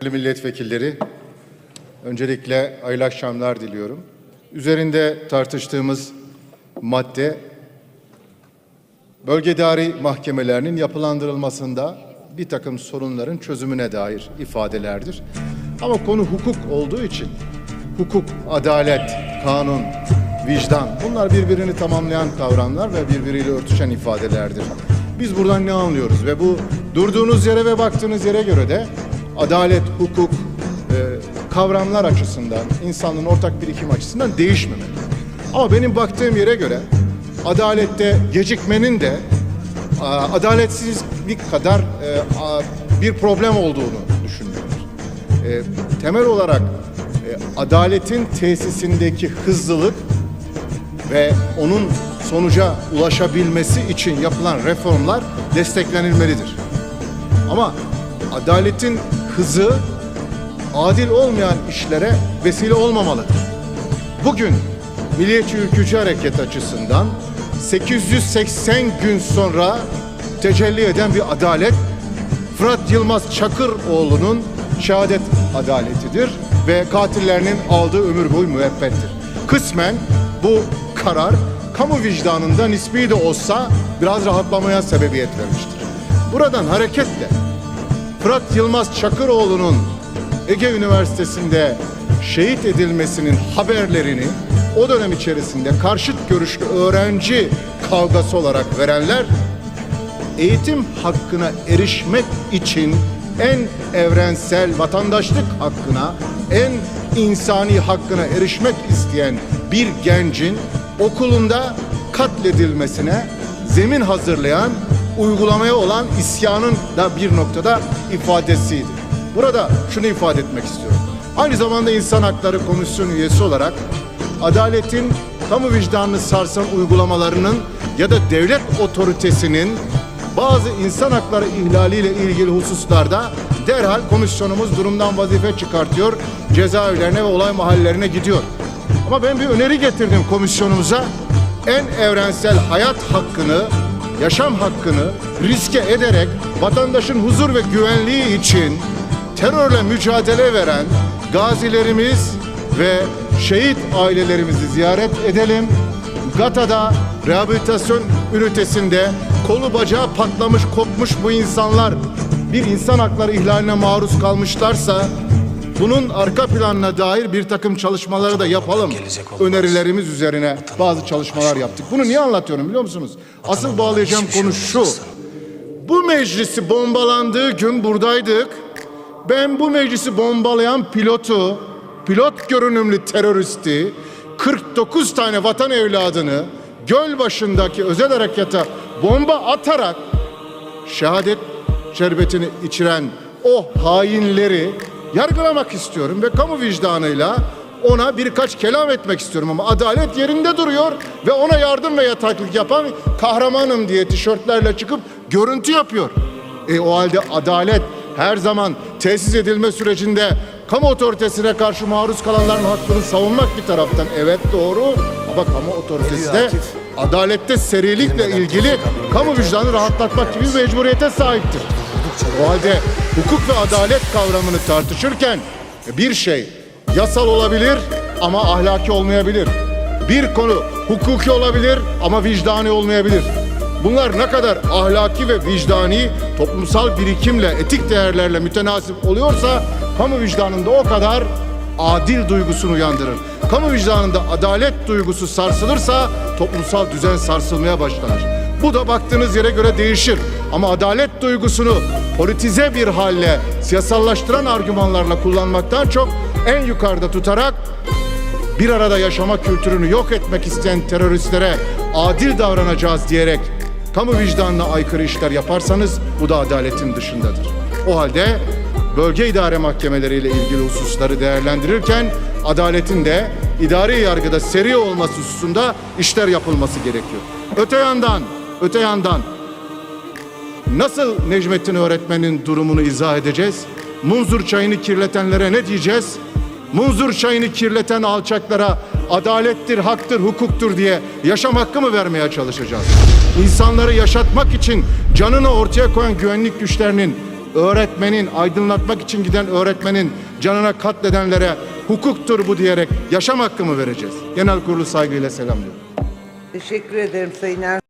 Değerli milletvekilleri, öncelikle hayırlı akşamlar diliyorum. Üzerinde tartıştığımız madde bölge idari mahkemelerinin yapılandırılmasında bir takım sorunların çözümüne dair ifadelerdir. Ama konu hukuk olduğu için hukuk, adalet, kanun, vicdan bunlar birbirini tamamlayan kavramlar ve birbiriyle örtüşen ifadelerdir. Biz buradan ne anlıyoruz ve bu durduğunuz yere ve baktığınız yere göre de adalet, hukuk, e, kavramlar açısından, insanlığın ortak birikim açısından değişmemeli. Ama benim baktığım yere göre adalette gecikmenin de adaletsizlik kadar e, bir problem olduğunu düşünüyorum. E, temel olarak adaletin tesisindeki hızlılık ve onun sonuca ulaşabilmesi için yapılan reformlar desteklenilmelidir. Ama adaletin hızı adil olmayan işlere vesile olmamalıdır. Bugün Milliyetçi Ülkücü Hareket açısından 880 gün sonra tecelli eden bir adalet Fırat Yılmaz Çakıroğlu'nun şehadet adaletidir ve katillerinin aldığı ömür boyu müebbettir. Kısmen bu karar kamu vicdanında nispi de olsa biraz rahatlamaya sebebiyet vermiştir. Buradan hareketle Fırat Yılmaz Çakıroğlu'nun Ege Üniversitesi'nde şehit edilmesinin haberlerini o dönem içerisinde karşıt görüşlü öğrenci kavgası olarak verenler eğitim hakkına erişmek için en evrensel vatandaşlık hakkına, en insani hakkına erişmek isteyen bir gencin okulunda katledilmesine zemin hazırlayan, uygulamaya olan isyanın da bir noktada ifadesiydi. Burada şunu ifade etmek istiyorum. Aynı zamanda İnsan Hakları Komisyonu üyesi olarak adaletin kamu vicdanını sarsan uygulamalarının ya da devlet otoritesinin bazı insan hakları ihlaliyle ilgili hususlarda derhal komisyonumuz durumdan vazife çıkartıyor. Cezaevlerine ve olay mahallelerine gidiyor. Ama ben bir öneri getirdim komisyonumuza. En evrensel hayat hakkını, yaşam hakkını riske ederek vatandaşın huzur ve güvenliği için terörle mücadele veren gazilerimiz ve şehit ailelerimizi ziyaret edelim. Gata'da rehabilitasyon ünitesinde kolu bacağı patlamış kopmuş bu insanlar bir insan hakları ihlaline maruz kalmışlarsa bunun arka planına dair bir takım çalışmaları da yapalım. Önerilerimiz üzerine bazı çalışmalar yaptık. Bunu niye anlatıyorum biliyor musunuz? Asıl bağlayacağım konu şu. Bu meclisi bombalandığı gün buradaydık. Ben bu meclisi bombalayan pilotu, pilot görünümlü teröristi, 49 tane vatan evladını göl başındaki özel harekata bomba atarak şehadet şerbetini içiren o hainleri yargılamak istiyorum ve kamu vicdanıyla ona birkaç kelam etmek istiyorum ama adalet yerinde duruyor ve ona yardım ve yataklık yapan kahramanım diye tişörtlerle çıkıp görüntü yapıyor. E o halde adalet her zaman tesis edilme sürecinde kamu otoritesine karşı maruz kalanların hakkını savunmak bir taraftan evet doğru ama kamu otoritesi de adalette serilikle ilgili kamu vicdanını rahatlatmak gibi mecburiyete sahiptir. O halde hukuk ve adalet kavramını tartışırken bir şey yasal olabilir ama ahlaki olmayabilir. Bir konu hukuki olabilir ama vicdani olmayabilir. Bunlar ne kadar ahlaki ve vicdani toplumsal birikimle, etik değerlerle mütenasip oluyorsa kamu vicdanında o kadar adil duygusunu uyandırır. Kamu vicdanında adalet duygusu sarsılırsa toplumsal düzen sarsılmaya başlanır. Bu da baktığınız yere göre değişir. Ama adalet duygusunu politize bir halle siyasallaştıran argümanlarla kullanmaktan çok en yukarıda tutarak bir arada yaşama kültürünü yok etmek isteyen teröristlere adil davranacağız diyerek kamu vicdanına aykırı işler yaparsanız bu da adaletin dışındadır. O halde bölge idare mahkemeleriyle ilgili hususları değerlendirirken adaletin de idari yargıda seri olması hususunda işler yapılması gerekiyor. Öte yandan, öte yandan nasıl Necmettin öğretmenin durumunu izah edeceğiz? Munzur çayını kirletenlere ne diyeceğiz? Munzur çayını kirleten alçaklara adalettir, haktır, hukuktur diye yaşam hakkı mı vermeye çalışacağız? İnsanları yaşatmak için canını ortaya koyan güvenlik güçlerinin öğretmenin, aydınlatmak için giden öğretmenin canına katledenlere hukuktur bu diyerek yaşam hakkı mı vereceğiz? Genel kurulu saygıyla selamlıyorum. Teşekkür ederim Sayın Er.